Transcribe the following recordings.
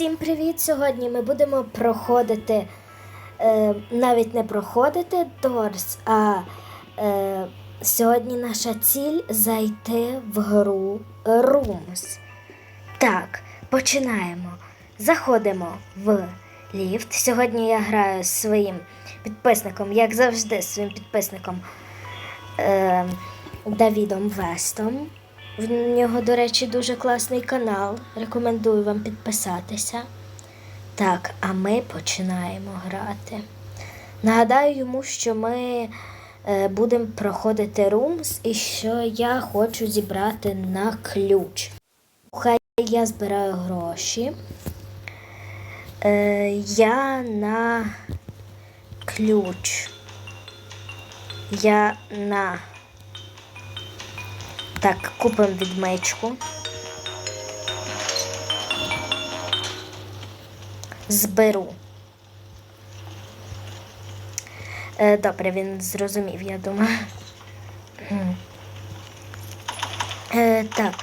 Всім привіт! Сьогодні ми будемо проходити, е, навіть не проходити Дорс, а е, сьогодні наша ціль зайти в гру Rooms. Так, починаємо. Заходимо в ліфт. Сьогодні я граю з своїм підписником, як завжди, своїм підписником е, Давідом Вестом. В нього, до речі, дуже класний канал. Рекомендую вам підписатися. Так, а ми починаємо грати. Нагадаю йому, що ми е, будемо проходити румс і що я хочу зібрати на ключ. Хай я збираю гроші. Е, я на ключ. Я на так, купимо відмичку. Зберу. Е, добре, він зрозумів, я думаю. Е, так.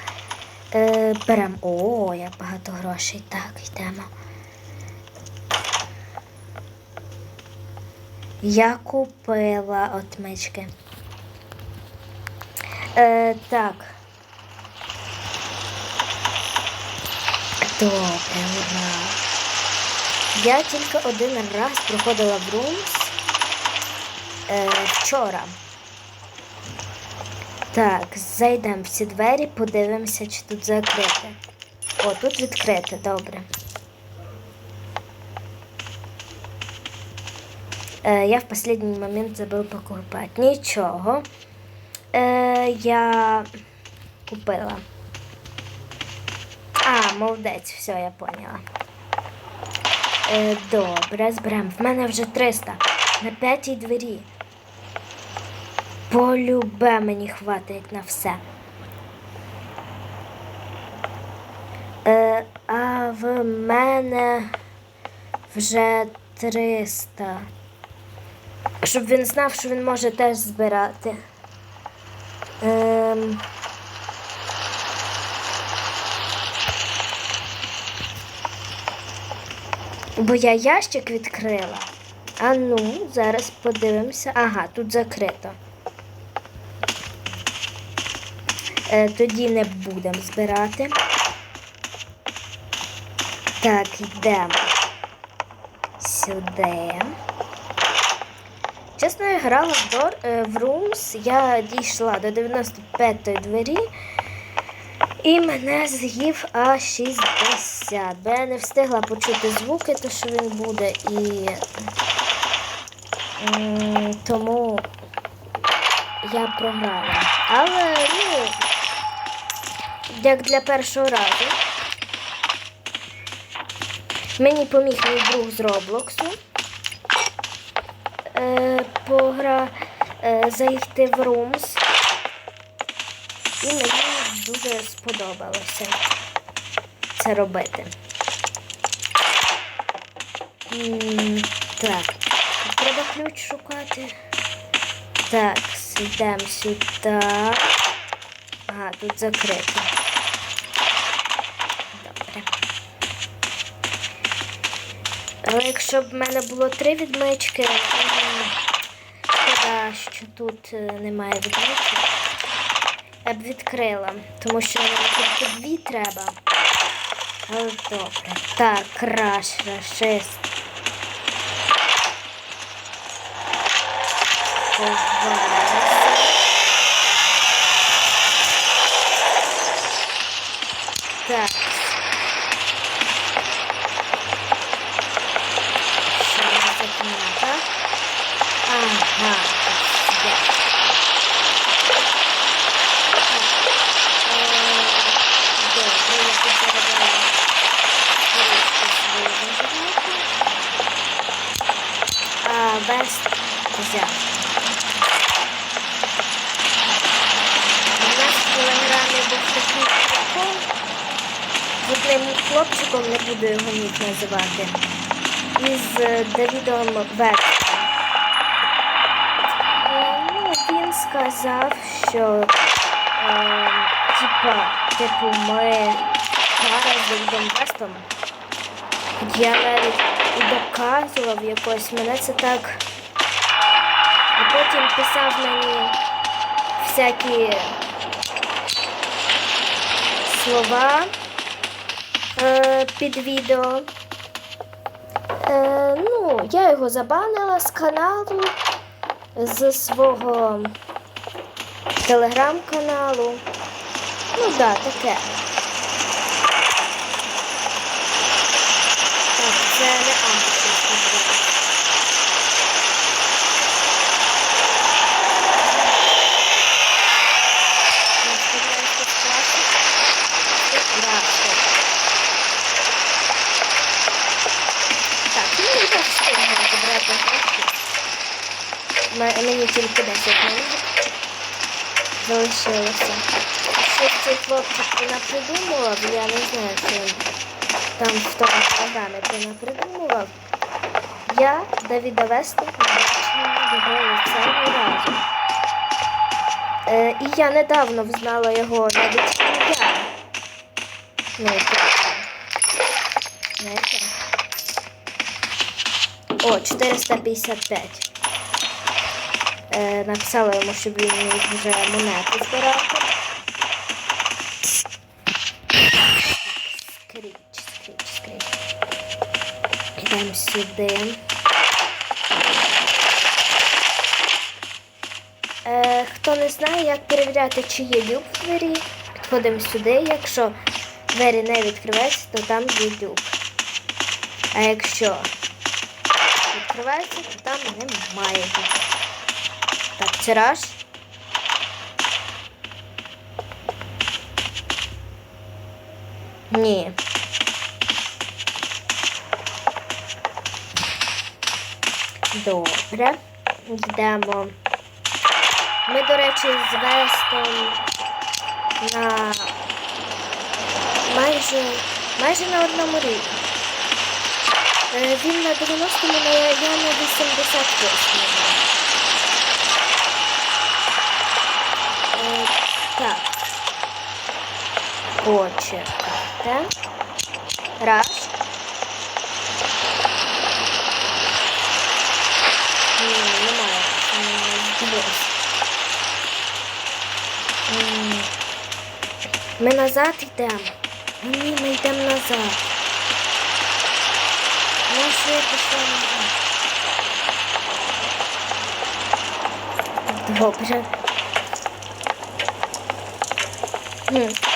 Е, беремо. О, як багато грошей. Так, йдемо. Я купила отмички. Е, так. Добре, ура. Я тільки один раз проходила в Rooms е, вчора. Так, зайдемо в ці двері, подивимося, чи тут закрите. О, тут відкрите, добре. Е, я в останній момент забув покупати. Нічого. Е, я купила. А, молодець, все, я поняла. Е, добре, зберемо. В мене вже 300 на п'ятій двері. Полюбе мені хватить на все. Е, а в мене вже 300. Щоб він знав, що він може теж збирати. Бо я ящик відкрила. А ну, зараз подивимося. Ага, тут закрито. Е, тоді не будемо збирати. Так, йдемо сюди. Чесно, я грала в, Дор, е, в Rooms, я дійшла до 95-ї двері і мене з'їв аж 60. Бо я не встигла почути звуки, то що він буде, і тому я програла. Але, ну, як для першого разу, мені поміг мій друг з Роблоксу е, погра е, зайти в Rooms. І мені дуже сподобалося це робити. Так, треба ключ шукати. Так, йдемо сюди. Ага, тут закрито. Добре. Але якщо б в мене було три відмички, шкода, що тут е, немає відкрити. я б відкрила, тому що тільки дві треба. Але добре. Так, краш, рашист. Ховаємося. Так. Що у нас за кімната? Ага, є. Добре, я тут заробляю коротко свою виживалку. А без взяв. У нас в телеграмі був такий прикол. З одним хлопчиком, не буду його ніг називати, із е, Давідом Вексом. Е, Ну, він сказав, що е, типа, типу, ми зараз з Давідом Вестом Я навіть і доказував якось, мене це так. А потім писав мені всякі слова е, під відео. Е, ну, я його забанила з каналу, з свого телеграм-каналу. Ну да, таке. Так, це не авторський звук. Я сподіваюся, тут класно. Да, стоп. Так, ну і так встигнемо забрати гроші. М- Мені тільки 10 минут залишилося. Що цей хлопчик напридумував, я не знаю, що він там в тому програмі ти напридумував. Я Давіда Веста не бачила його лиця ні разу. Е, і я недавно взнала його навіть ім'я. Ну. О, 455. Е, написала йому, щоб він вже монети збирав. Скріч, скріч, скріч. Йдемо сюди. Е, хто не знає, як перевіряти, чи є люк в двері, підходимо сюди. Якщо двері не відкриваються, то там є люк. А якщо відкривається, то там немає. Так, раз. Ні. Добре. Йдемо. Ми, до речі, з Вестом на майже, майже на одному рівні. Е, Він на 90-му, я на 88-му. Е, Так. Почекайте. Раз. Ні, немає. Дивись. Ми назад йдемо. Ні, ми йдемо назад. Нащо я пішла назад? Добре. Хм,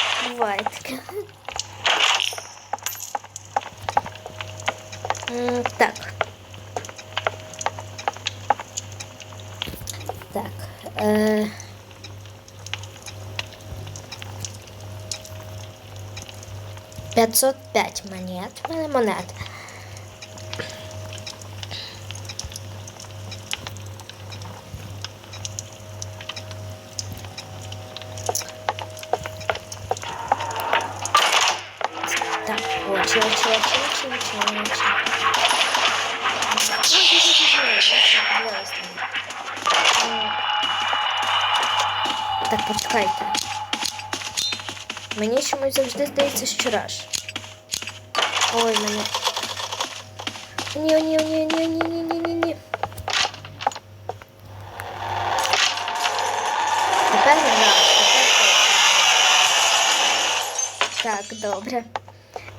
505 монет. монет. Так, очі, очі, очі, очі, очі, очі. Так, почекайте. Мені чомусь завжди здається, що. Ой, мене. Ні-ні-ні-ні-ні-ні-ні-ні. Тепер гра. Так, добре.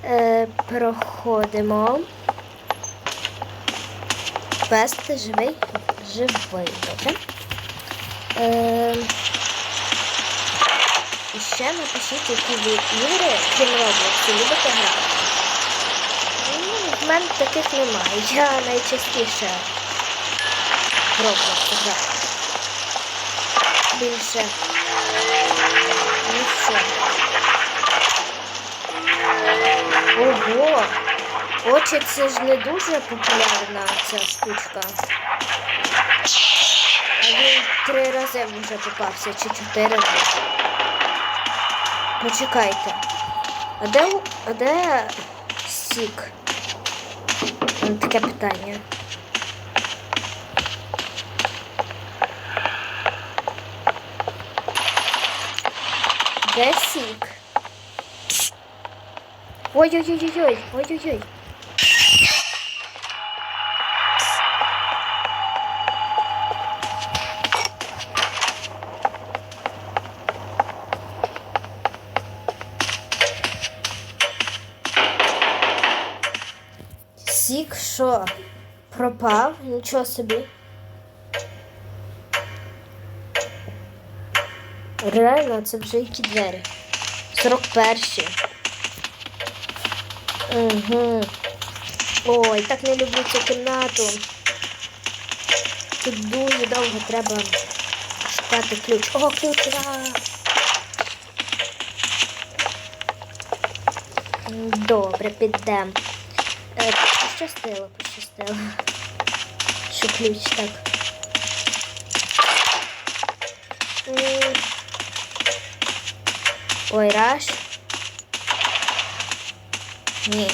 Е, Проходимо. Пес, живий? Живий, добре. Е, і ще напишіть, які ви ігри, крім роблять, любите грати. В мене таких немає. Я найчастіше Roblox граю. Більше. Нічого. Ого! Очі це ж не дуже популярна ця штучка. А він три рази вже попався, чи чотири рази. Почекайте. А де, а де сік? М, Таке питання. Де сік? Ой-ой-ой-ой, ой-ой-ой. Що? Пропав? Нічого собі. Реально, це вже які двері. 41. Угу. Ой, так не люблю цю кімнату. Тут дуже довго треба шукати ключ. О, ключ! ура! Добре, підемо. Е, пощастило, пощастило. Що ключ так. Ой, раш. Ні.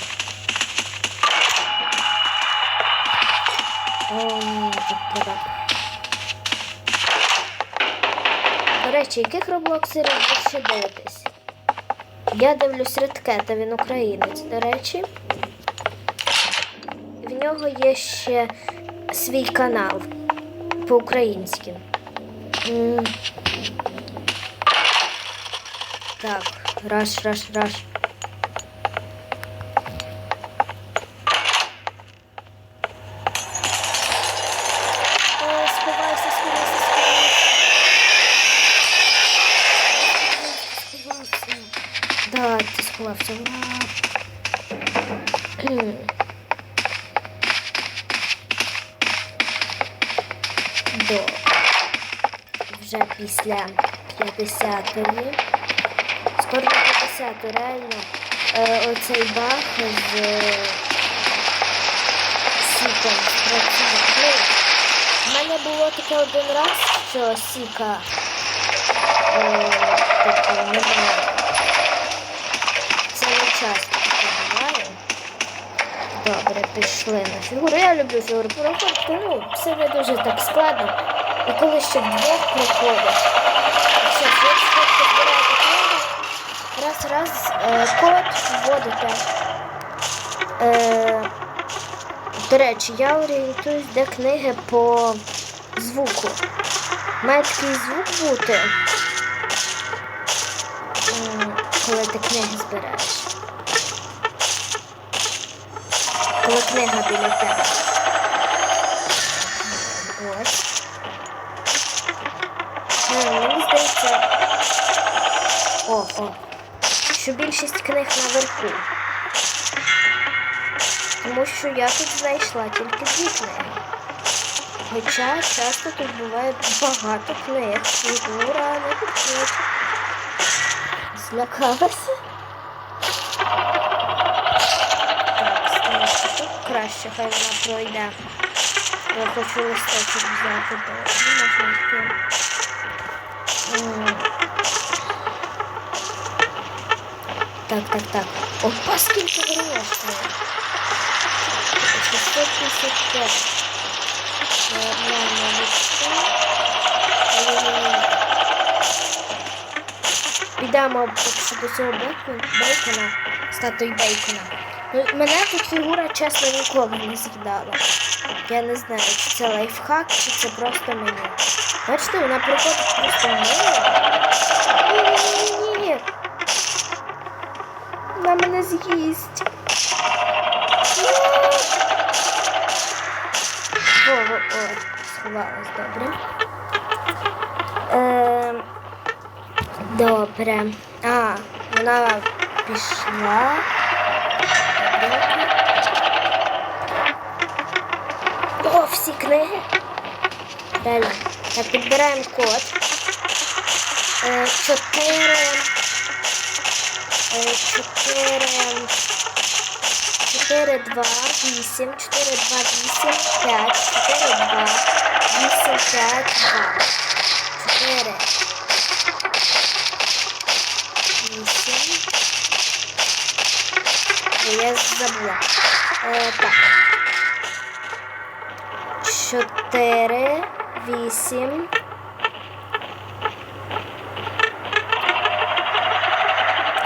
О, ні, тут. До речі, яких роблоксерів ви ще дивитесь? Я дивлюсь Редкета, він українець, до речі. Нього є ще свій канал по-українськи. Так, сховайся, сховайся. Сховався. Да, ти сховався. Вже після 50-ї. Скоро на 50 реально е, оцей баг з е, сіком спрацює. Ну, в мене було таке один раз, що сіка е, типу, немає. Це не часто таке буває. Добре, пішли на фігуру. Я люблю фігуру проходити, ну, це не дуже так складно. І коли ще вдвох проходиш, все, ви швидко збираєте книги, раз, раз, е, код вводите. Е, до речі, я орієнтуюсь, де книги по звуку. Має такий звук бути, коли ти книги збираєш. Коли книга біля тебе. Ось. Мені здається. О, о. Що більшість книг наверху. Тому що я тут знайшла тільки дві книги. Хоча часто тут буває багато книг. Фігура не підходить. Злякалася. Так, тут краще, хай вона пройде. Я хочу листочок взяти, бо не можна йти. Так, так, так. Опа, скільки грошей. 655. Нормально лише. Підемо до цього бейкона, статуї бейкона. Мене тут фігура, чесно, ніколи не з'їдала. Я не знаю, чи це лайфхак, чи це просто мені. Бачите, вона приходить просто мило. Ні-ні-ні-ні. Вона мене з'їсть. О, о, сховалась, добре. Ем, добре. А, вона пішла. О, всі книги. Реально. Так, підбираємо код. Е, Чотири. Е, Чотири. Чотири, два, вісім, чотири, два, вісім, п'ять, чотири, два, вісім, п'ять, два. Чотири. Вісім. Ой, Я забула. Е, так. Чотири, вісім.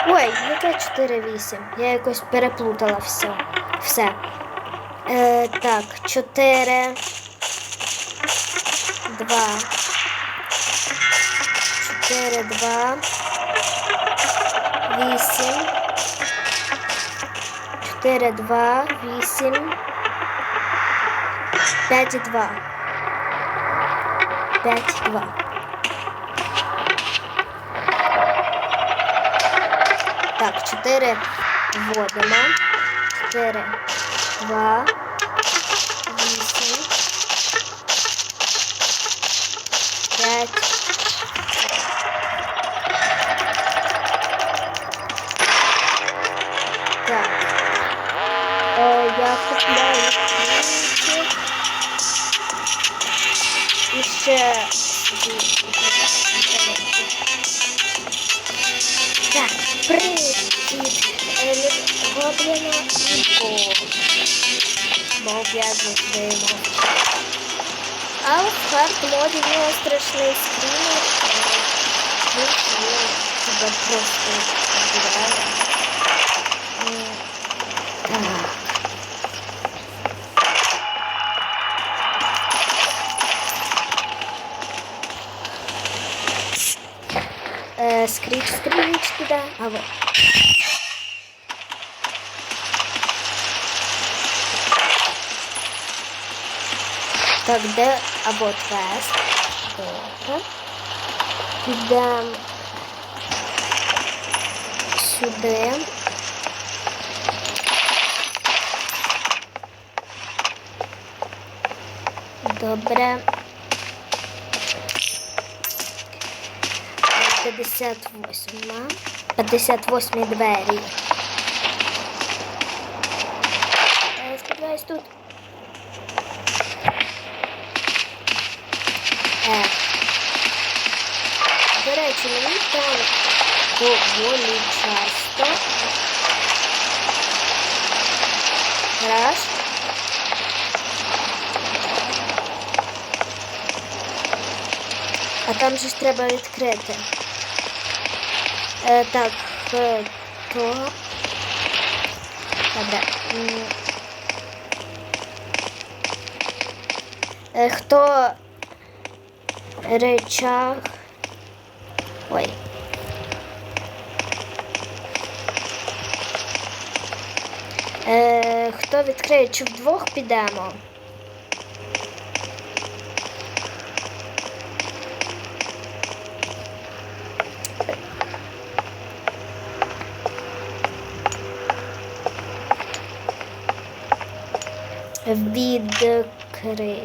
Ой, яке 4-8. Я якось переплутала все. Все. Е, так, 4. 2. 4, 2. 8. 4, 2, 8. П'ять два. П'ять два. Так, чотири вводимо. Чотири, два, вісім, п'ять. Так. Е, я купляю ще Так, привіт, е, Гобліна і Бо. Бо я завжди. А в хард моді в нього страшний скрінер. Ну, він тебе просто вбиває. Е, скріч, скріч туди. А вот. Так, де або квест. Добре. Підемо сюди. Добре. 58. 58 двері. Е, Сподіваюсь, тут. Е. До речі, мені там доволі часто. Раз. А там же ж треба відкрити. Е, так, е, то. Добре. Е, хто речах. Ой. Е, хто відкриє, чи вдвох підемо? Відкриє.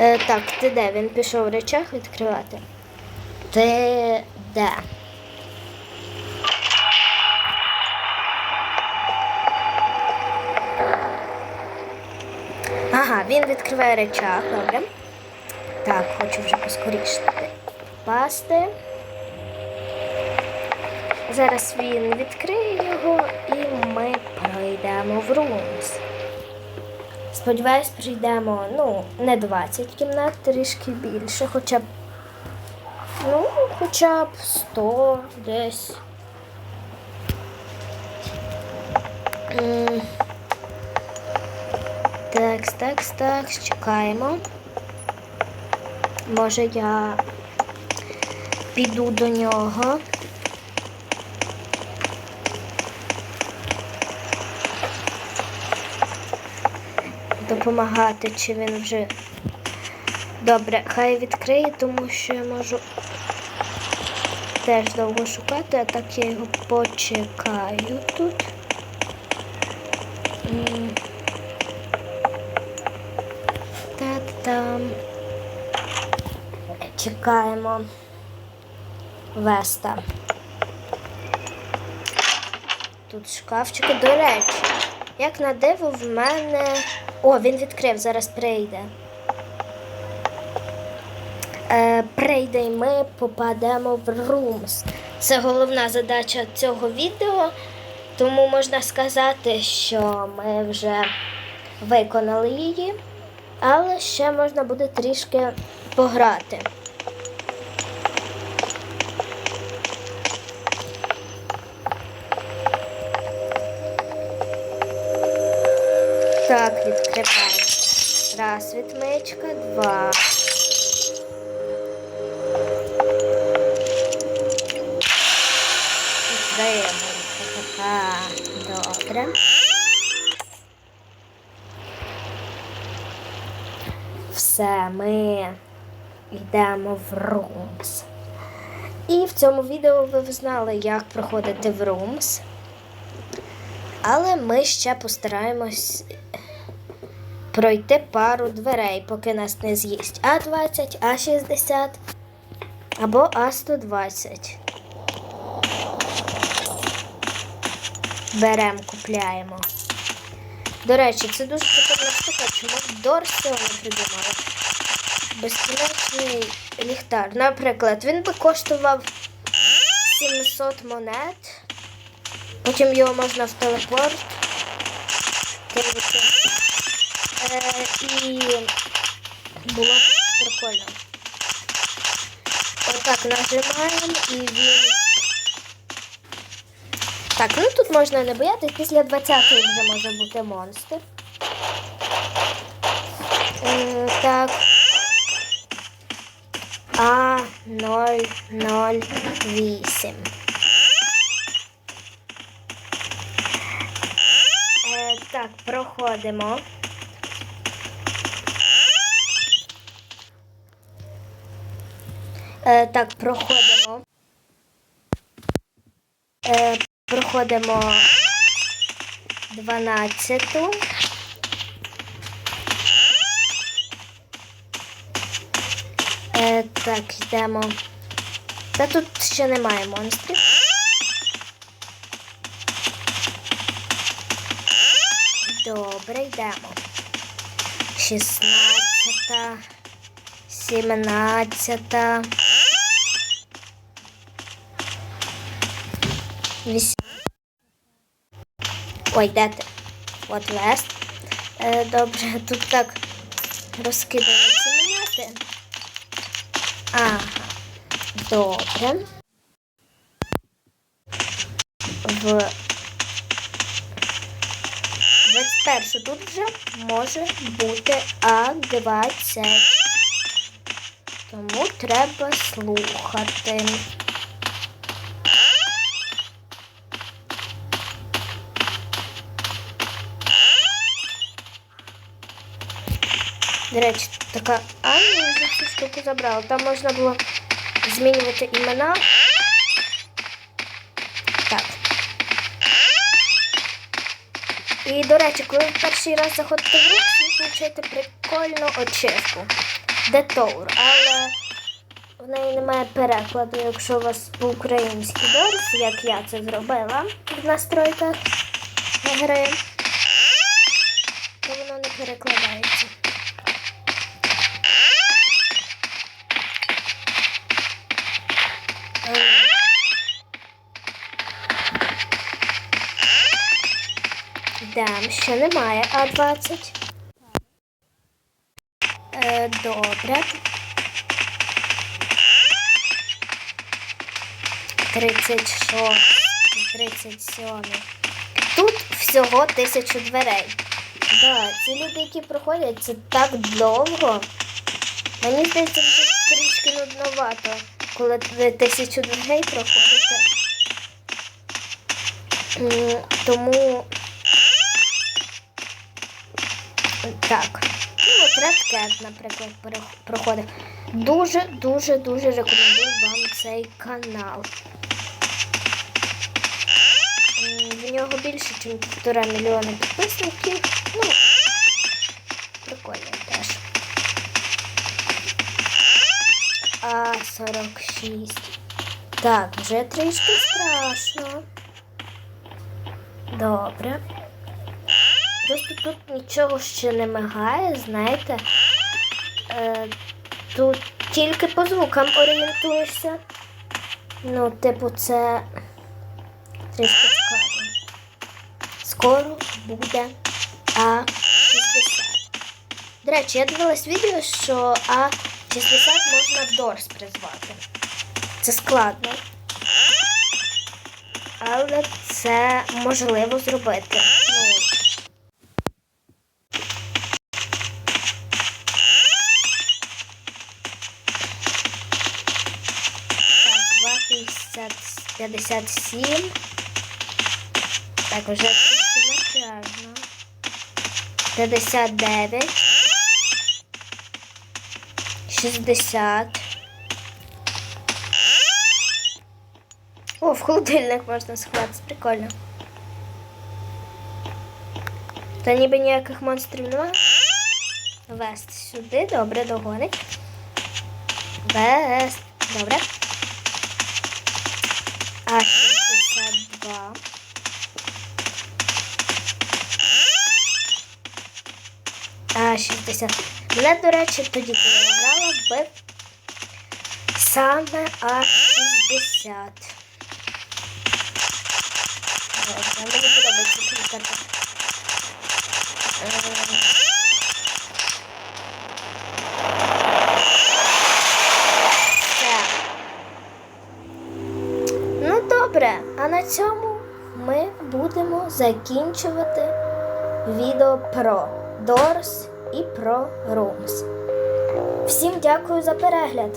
Е, так, ти де? Він пішов в речах відкривати. Ти де? Ага, він відкриває речах, добре. Так, хочу вже поскоріше попасти. Зараз він відкриє його і ми пройдемо в румс. Сподіваюсь, прийдемо, ну, не 20 кімнат, трішки більше, хоча б, ну, хоча б 100 десь. Так, так, так, чекаємо. Може я піду до нього. Допомагати, чи він вже. Добре, хай відкриє, тому що я можу теж довго шукати, а так я його почекаю тут. Та-там. Чекаємо Веста. Тут шкафчики, до речі. Як на диво в мене. О, він відкрив, зараз прийде. Е, прийде і ми попадемо в румс. Це головна задача цього відео, тому можна сказати, що ми вже виконали її, але ще можна буде трішки пограти. Так, відкриваємо. Раз відмичка, два. Три. Добре. Все, ми йдемо в Rooms. І в цьому відео ви знали, як проходити в Rooms. Але ми ще постараємось пройти пару дверей, поки нас не з'їсть А20, А60 або А120. Беремо, купляємо. До речі, це дуже прикольна штука, чому Дорс цього не придумали. Безкінечний ліхтар. Наприклад, він би коштував 700 монет. Потім його можна в телепорт і було прикольно. Отак нажимаємо і він. Так, ну тут можна не боятись, після 20-ї вже може бути монстр. Так. А 008. Е, так, проходимо. Е, так, проходимо. Е, проходимо 12. Е, так, йдемо. Та тут ще немає монстрів. Добре, йдемо. 16, 17. 8. Ой, де ти? От вест. Е, добре, тут так розкидаються монети. Ага. Добре. В 21 тут вже може бути А20. Тому треба слухати. До речі, така Анна за цю штуку забрала. Там можна було змінювати імена. Так. І, до речі, коли ви перший раз заходите в рух, ви получаєте прикольну очистку. Детоур. Але в неї немає перекладу, якщо у вас по-українськи дорс, як я це зробила в настройках гри, то воно не перекладається. Ще немає А20. Е, добре. 36, 37. Тут всього тисячу дверей. Да, ці люди, які проходять, це так довго. Мені здається, вже трішки нудновато, коли тисячу дверей проходите. Тому так. Ну, от Red наприклад, перех- проходив. Дуже, дуже, дуже рекомендую вам цей канал. В нього більше, ніж півтора мільйона підписників. Ну, прикольно теж. А 46. Так, вже трішки страшно. Добре. Просто тут нічого ще не мигає, знаєте. Е, тут тільки по звукам орієнтуєшся. Ну, типу, це трішки складно. Скоро буде А60. До речі, я дивилась відео, що А60 можна Дорс призвати. Це складно. Але це можливо зробити. Ну, Так, вже напряжно. 59. 60. О, в холодильник можна сховатися, прикольно. Та ніби ніяких монстрів немає. Вест сюди, добре, догонить. Вест. Добре. А 62. А 60. Мене, до речі, тоді, коли я грала, вбив саме А60. Добре, мені подобається ця карта. Цьому ми будемо закінчувати відео про Doors і про Rooms. Всім дякую за перегляд!